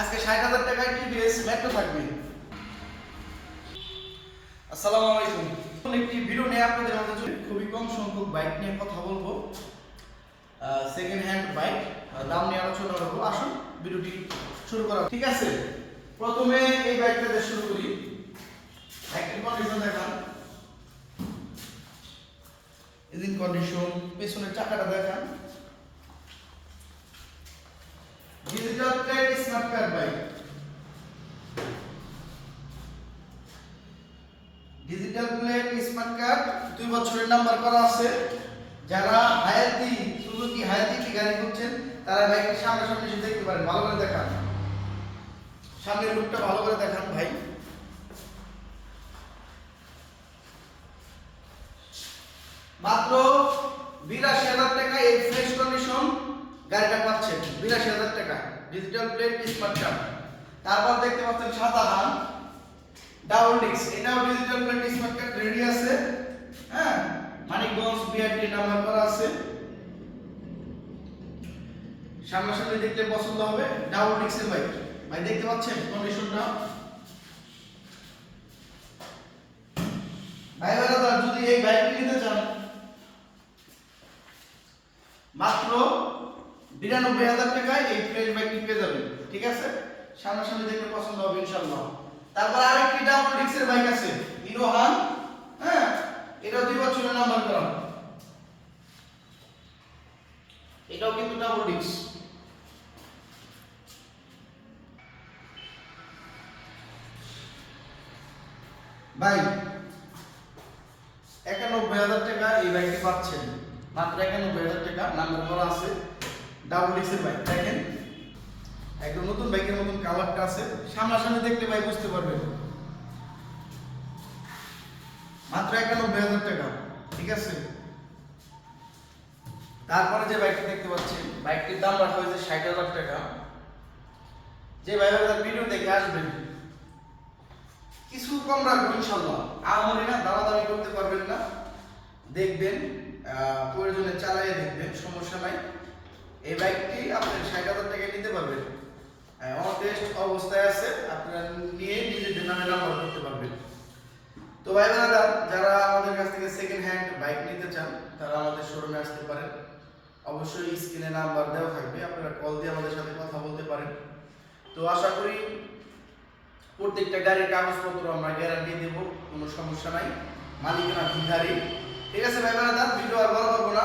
আজকে ষাট হাজার টাকায় টিভিএস মেট্রো থাকবে। আসসালামু আলাইকুম। একটি ভিডিও নিয়ে আপনাদের খুবই কম সংখ্যক বাইক নিয়ে কথা বলব। সেকেন্ড হ্যান্ড বাইক দাম নিয়ে আলোচনা করব। আসুন ভিডিওটি শুরু করা ঠিক আছে? প্রথমে এই বাইকটা দিয়ে শুরু করি। কন্ডিশন দেখান। ইঞ্জিন কন্ডিশন পেছনের চাকাটা দেখান। Digital smart bike digital plate smart card দুই বছরের নাম্বার করা আছে। যারা হায়াতি, সুজুকি হায়াতি কি গাড়ি করছেন তারা বাইকটি সামনে সামনে এসে দেখতে পারেন, ভালো করে দেখান। সামনের লুকটা ভালো করে দেখান ভাই। মাত্র বিরাশি হাজার টাকা এই ফ্রেশ কন্ডিশন গাড়িটা বিরাশি হাজার টাকা। ডিজিটাল প্লেট স্মার্ট কার্ড তারপর দেখতে পাচ্ছেন সাদা হান ডাবল ডিক্স এটাও digital plate smart card ready আছে। হ্যাঁ? মানিকগঞ্জ বিআরটি নাম্বার করা আছে। সামনাসামনি দেখলে পছন্দ হবে ডাবল ডিক্সের বাইক ভাই, দেখতে পাচ্ছেন কন্ডিশনটা ভাই দাদা, যদি এই বাইকটি নিতে চান, মাত্র বিরানব্বই হাজার টাকায় এই ফ্রেশ বাইকটি পেয়ে যাবেন, ঠিক আছে? সামনাসামনি দেখলে পছন্দ হবে ইনশাল্লাহ তারপর আরেকটি ডাবল ডিক্সের বাইক আছে হিরো হান হ্যাঁ? এটা দুই বছরের নাম্বার করা। এটাও কিন্তু ডাবল ডিক্স ভাই, একানব্বই হাজার টাকা এই বাইকটি পাচ্ছেন। মাত্র একানব্বই হাজার টাকা নাম্বার করা আছে। ডাবল ডিক্সের বাইক দেখেন, একদম নতুন বাইকের মতন কালারটা আছে। সামনাসামনি দেখলে ভাই বুঝতে পারবেন। মাত্র একানব্বই হাজার টাকা, ঠিক আছে? তারপরে যে বাইকটি দেখতে পাচ্ছেন বাইকটির দাম রাখা হয়েছে ষাট হাজার টাকা। যে ভাই ভিডিও দেখে আসবেন, কিছু কম রাখব ইনশাল্লাহ। আমারই না, দামাদামি করতে পারবেন না। দেখবেন প্রয়োজনে চালাইয়ে দেখবেন, সমস্যা নাই। এই বাইকটি আপনি ষাট হাজার টাকায় নিতে পারবেন। টেস্ট অবস্থায় আছে, আপনারা নিয়ে নিজেদের নামে নাম্বার করতে পারবেন। তো ভাই বোনেরা, যারা আমাদের কাছ থেকে সেকেন্ড হ্যান্ড বাইক নিতে চান, তারা আমাদের শোরুমে আসতে পারেন। অবশ্যই স্ক্রিনে নাম্বার দেওয়া থাকবে, আপনারা কল দিয়ে আমাদের সাথে কথা বলতে পারেন। তো আশা করি প্রত্যেকটা গাড়ির কাগজপত্র আমরা গ্যারান্টি দেবো, কোনো সমস্যা নাই। মালিকানা ভিখারি ঠিক আছে ভাই বোনেরা ভিডিও আর বড় করব না।